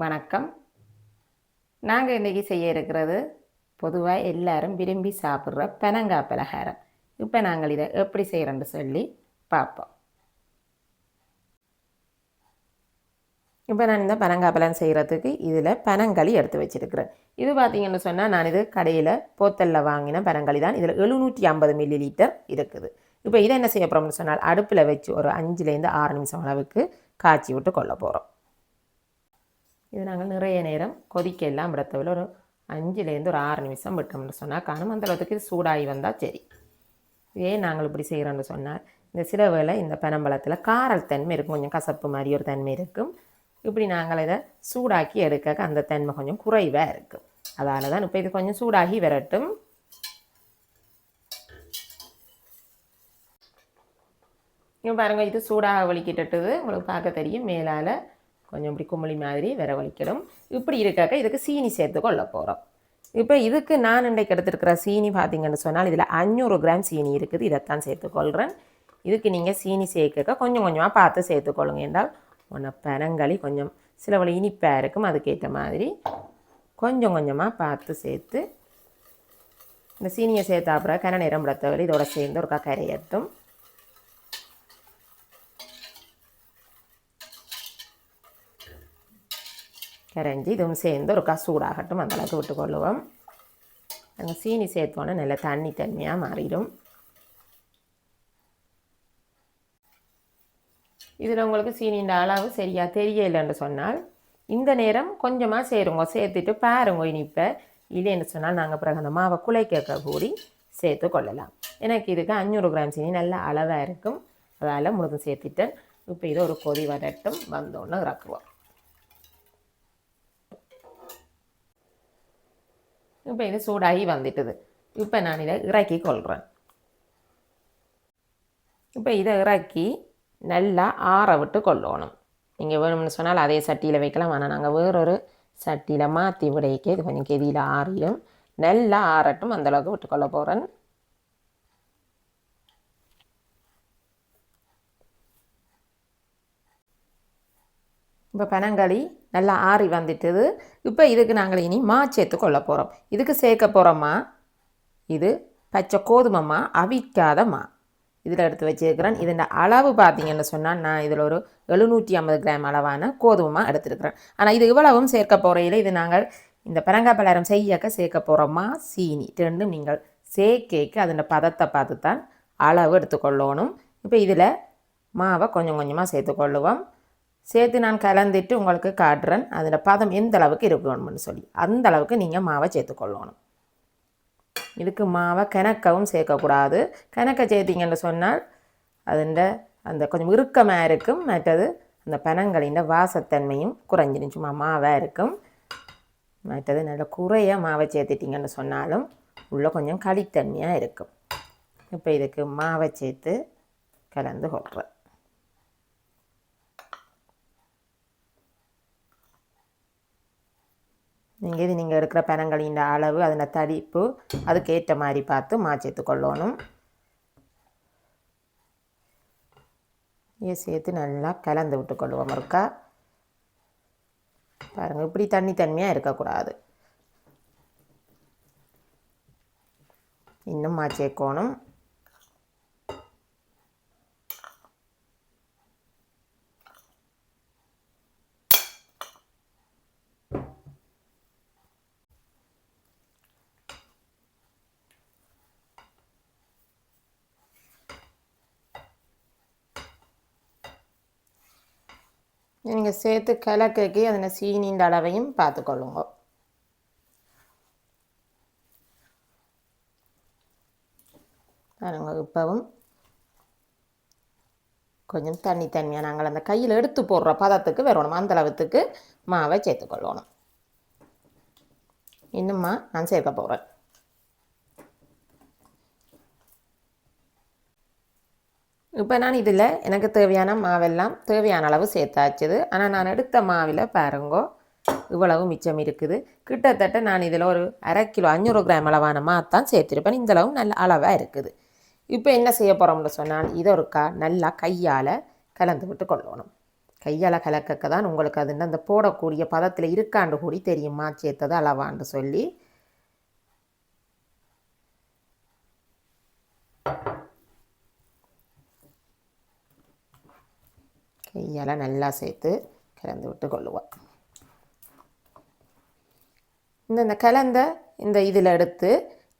வணக்கம். நாங்கள் இன்றைக்கி செய்ய இருக்கிறது பொதுவாக எல்லாரும் விரும்பி சாப்பிட்ற பெனங்காய் பலகாரம். இப்போ நாங்கள் இதை எப்படி செய்கிறோன்னு சொல்லி பார்ப்போம். இப்போ நான் இந்த பனங்காய் பழம் செய்கிறதுக்கு இதில் பனங்களி எடுத்து வச்சுருக்கிறேன். இது பார்த்தீங்கன்னு சொன்னால் நான் இது கடையில் போத்தலில் வாங்கின பனங்களி தான். இதில் எழுநூற்றி ஐம்பது மில்லி லிட்டர் இருக்குது. இப்போ இதை என்ன செய்ய போகிறோம்னு சொன்னால் அடுப்பில் வச்சு ஒரு அஞ்சுலேருந்து ஆறு நிமிஷம் அளவுக்கு காய்ச்சி விட்டு கொள்ள போகிறோம் இது நாங்கள் நிறைய நேரம் கொதிக்க எல்லாம் விடத்தவில்லை. ஒரு அஞ்சுலேருந்து ஒரு ஆறு நிமிஷம் விட்டோம்னு சொன்னால் காணும் அந்த அளவுக்கு இது சூடாகி வந்தால் சரி. ஏன் நாங்கள் இப்படி செய்கிறோன்னு சொன்னால் இந்த சில வேளை இந்த பனம்பழத்தில் காரல் தன்மை இருக்கும். கொஞ்சம் கசப்பு மாதிரி ஒரு தன்மை இருக்கும். இப்படி நாங்கள் இதை சூடாக்கி எடுக்க அந்த தன்மை கொஞ்சம் குறைவாக இருக்கும். அதால் தான் இப்போ இது கொஞ்சம் சூடாகி வரட்டும். இங்கே பாருங்கள் இது சூடாக வலிக்கிட்டுது உங்களுக்கு பார்க்க தெரியும் மேலால் கொஞ்சம் இப்படி குமிழி மாதிரி விரவழிக்கிடும் இப்படி இருக்காக்க இதுக்கு சீனி சேர்த்து கொள்ள போகிறோம் இப்போ இதுக்கு நான் இன்றைக்கு எடுத்துருக்கிற சீனி பார்த்தீங்கன்னு சொன்னால் இதில் அஞ்சூறு கிராம் சீனி இருக்குது. இதைத்தான் சேர்த்துக்கொள்கிறேன் இதுக்கு நீங்கள் சீனி சேர்க்க கொஞ்சம் கொஞ்சமாக பார்த்து சேர்த்துக்கொள்ளுங்க என்றால் உன்னை பனங்களி கொஞ்சம் சில வழி இனிப்பாக இருக்கும். அதுக்கேற்ற மாதிரி கொஞ்சம் கொஞ்சமாக பார்த்து சேர்த்து இந்த சீனியை சேர்த்தா அப்புறம் கன நேரம் இதோட சேர்ந்து ஒரு கரையட்டும் கரைஞ்சி இதுவும் சேர்ந்து ஒரு சூடாகட்டும் அந்தளவுக்கு விட்டுக்கொள்ளுவோம். நாங்கள் சீனி சேர்த்தோன்னே நல்ல தண்ணி தன்மையாக மாறிடும். இதில் உங்களுக்கு சீனியின் அளவு சரியாக தெரியலைன்னு சொன்னால் இந்த நேரம் கொஞ்சமாக சேருங்க சேர்த்துட்டு பாருங்க இனிப்பை. இல்லைன்னு சொன்னால் நாங்கள் பிறகு அந்த மாவை குலைக்க கூடி சேர்த்து கொள்ளலாம். எனக்கு இதுக்கு அஞ்சூறு கிராம் சீனி நல்ல அளவாக இருக்கும். அதால் முழுதும் சேர்த்துட்டேன் இப்போ இதை ஒரு கொதி வரட்டும். வந்தோன்னு இறக்குவோம். இப்போ இது சூடாகி வந்துட்டுது இப்போ நான் இதை இறக்கி கொள்கிறேன் இப்போ இதை இறக்கி நல்லா ஆற விட்டு கொள்ளணும் நீங்கள் வேணும்னு சொன்னால் அதே சட்டியில் வைக்கலாம் ஆனால் நாங்கள் வேறொரு சட்டியில் மாற்றி விடைக்க இது கொஞ்சம் கெதியில் ஆறிடும் நல்லா ஆறட்டும் அந்தளவுக்கு விட்டுக்கொள்ள போகிறேன் இப்போ பனங்களி நல்லா ஆறி வந்துட்டுது. இப்போ இதுக்கு நாங்கள் இனி மா சேர்த்து கொள்ள போகிறோம் இதுக்கு சேர்க்க போகிறோமா இது பச்சை கோதுமைமா அவிக்காத மா. இதில் எடுத்து வச்சுருக்கிறேன். இதன் அளவு பார்த்தீங்கன்னு சொன்னால் நான் இதில் ஒரு எழுநூற்றி ஐம்பது கிராம் அளவான கோதுமை எடுத்துருக்கிறேன். ஆனால் இது இவ்வளவும் சேர்க்க போகிறையில் இது நாங்கள் இந்த பரங்காய் பலகாரம் செய்யக்க சேர்க்க போகிறோமா சீனி ரெண்டும் நீங்கள் சேர்க்கைக்கு அதன் பதத்தை பார்த்து தான் அளவு எடுத்துக்கொள்ளணும் இப்போ இதில் மாவை கொஞ்சம் கொஞ்சமாக சேர்த்துக்கொள்ளுவோம் சேர்த்து நான் கலந்துட்டு உங்களுக்கு காட்டுறேன். அதில் பதம் எந்த அளவுக்கு இருக்கணும்னு சொல்லி. அந்த அளவுக்கு நீங்கள் மாவை சேர்த்துக்கொள்ளணும் இதுக்கு மாவை கிணக்கவும் சேர்க்கக்கூடாது. கிணக்க சேர்த்திங்கன்னு சொன்னால் அதுண்ட அந்த கொஞ்சம் இறுக்கமாக இருக்கும். மற்றது அந்த பனங்களின் வாசத்தன்மையும் குறைஞ்சிடும். சும்மா மாவாக இருக்கும். மற்றது நல்ல குறைய மாவை சேர்த்துட்டிங்கன்னு சொன்னாலும் உள்ளே கொஞ்சம் களித்தன்மையாக இருக்கும். இப்போ இதுக்கு மாவை சேர்த்து கலந்து கொள்கிறேன் இது நீங்கள் எடுக்கிற பனங்களின் அளவு அதில் தடிப்பு அதுக்கேற்ற மாதிரி பார்த்து மாச்சேத்து கொள்ளணும். இதை சேர்த்து நல்லா கலந்து விட்டுக்கொள்வோம் இருக்கா பாருங்கள் இப்படி தண்ணி தன்மையாக இருக்கக்கூடாது. இன்னும் மாச்சேக்கணும் நீங்கள் சேர்த்து கிழக்கைக்கு அதில் சீனியின் அளவையும் பார்த்துக்கொள்ளுங்க பாருங்க இப்போவும் கொஞ்சம் தண்ணி தண்ணியாக நாங்கள் அந்த கையில் எடுத்து போடுற பதத்துக்கு வரணும் அந்த அளவுக்கு மாவை சேர்த்துக்கொள்ளணும் இன்னும்மா நான் சேர்க்க போகிறேன் இப்போ நான் இதில் எனக்கு தேவையான மாவெல்லாம் தேவையான அளவு சேர்த்தாச்சுது. ஆனால் நான் எடுத்த மாவில் பாருங்கோ இவ்வளவு மிச்சம் இருக்குது. கிட்டத்தட்ட நான் இதில் ஒரு அரை கிலோ அஞ்சூறு கிராம் அளவான மாத்தான் சேர்த்துருப்பேன். இந்தளவு நல்ல அளவாக இருக்குது. இப்போ என்ன செய்ய போகிறோம்னு சொன்னால் இதை ஒருக்கா நல்லா கையால் கலந்து விட்டு கொள்ளணும். கையால் கலக்கக்க தான் உங்களுக்கு அது அந்த போடக்கூடிய பதத்தில் இருக்காண்டு கூடி தெரியுமா? சேர்த்தது அளவான்னு சொல்லி. கையால் நல்லா சேர்த்து கலந்து விட்டு கொள்ளுவோம் இந்த இந்த கலந்த இந்த இதில் எடுத்து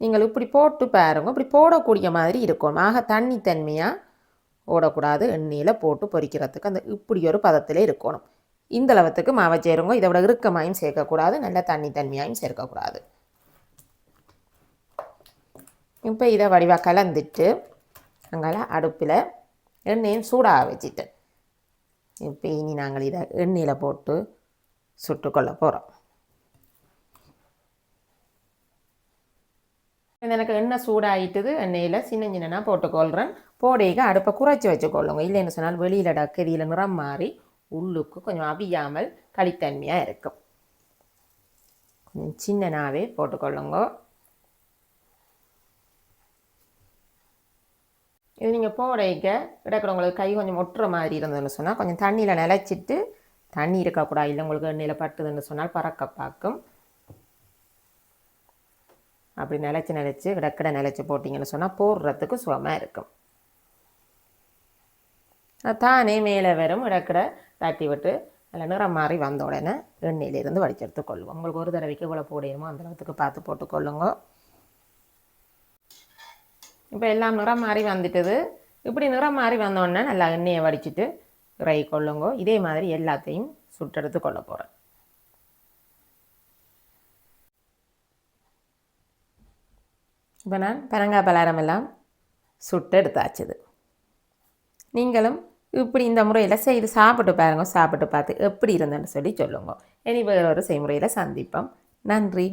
நீங்கள் இப்படி போட்டு பாருங்க. இப்படி போடக்கூடிய மாதிரி இருக்கும். ஆக தண்ணி தன்மையாக ஓடக்கூடாது. எண்ணெயில் போட்டு பொறிக்கிறதுக்கு அந்த இப்படி ஒரு பதத்தில் இருக்கணும். இந்த அளவுக்கு மாவை சேருங்க. இதை விட இறுக்கமாயும் சேர்க்கக்கூடாது. நல்ல தண்ணி தன்மையாயும் சேர்க்கக்கூடாது. இப்போ இதை வடிவாக கலந்துட்டு அங்கே அடுப்பில் எண்ணெயும் சூடாக வச்சுட்டேன் இப்போ இனி நாங்கள் இதை எண்ணெயில் போட்டு சுட்டுக்கொள்ள போகிறோம் எனக்கு எண்ணெய் சூடாயிட்டுது எண்ணெயில் சின்ன சின்னனா போட்டுக்கொள்கிறேன் போடையிக அடுப்பை குறைச்சி வச்சுக்கொள்ளுங்க. இல்லைன்னு சொன்னால் வெளியில் டக்கரியில் நிறம் மாறி உள்ளுக்கு கொஞ்சம் அவியாமல் களித்தன்மையாக இருக்கும். கொஞ்சம் சின்னனாவே போட்டுக்கொள்ளுங்க. இது நீங்கள் போடைக்க கிடக்கிறவங்களுக்கு கை கொஞ்சம் ஒட்டுற மாதிரி இருந்ததுன்னு சொன்னால் கொஞ்சம் தண்ணியில் நிலச்சிட்டு தண்ணி இருக்கக்கூடாது இல்லை உங்களுக்கு எண்ணெயில் பட்டுதுன்னு சொன்னால் பறக்க பார்க்கும். அப்படி நிலச்சி நிலச்சி கிடக்கிட நிலச்சி போட்டிங்கன்னு சொன்னால் போடுறதுக்கு சுகமாக இருக்கும். தானே மேலே வரும் இடக்கடை தட்டி விட்டு அதில் நிறம் மாறி வந்த உடனே எண்ணெயிலேருந்து வடிச்செடுத்து கொள்வோம் உங்களுக்கு ஒரு தடவைக்கு இவ்வளோ போடையுமோ அந்த அளவுக்கு பார்த்து போட்டுக்கொள்ளுங்க. இப்போ எல்லாம் நிறம் மாறி வந்துட்டுது. இப்படி நிறம் மாறி வந்தோடனே நல்லா எண்ணெயை வடிச்சிட்டு இறை கொள்ளுங்கோ. இதே மாதிரி எல்லாத்தையும் சுட்டெடுத்து கொள்ள போகிறேன் இப்போ நான் பனங்காய் பலாரம் எல்லாம் சுட்டு எடுத்தாச்சுது. நீங்களும் இப்படி இந்த முறையில் செய்து சாப்பிட்டு பாருங்க. சாப்பிட்டு பார்த்து எப்படி இருந்தேன்னு சொல்லி சொல்லுங்க. இனி வேறு ஒரு செய்முறையில் சந்திப்போம். நன்றி.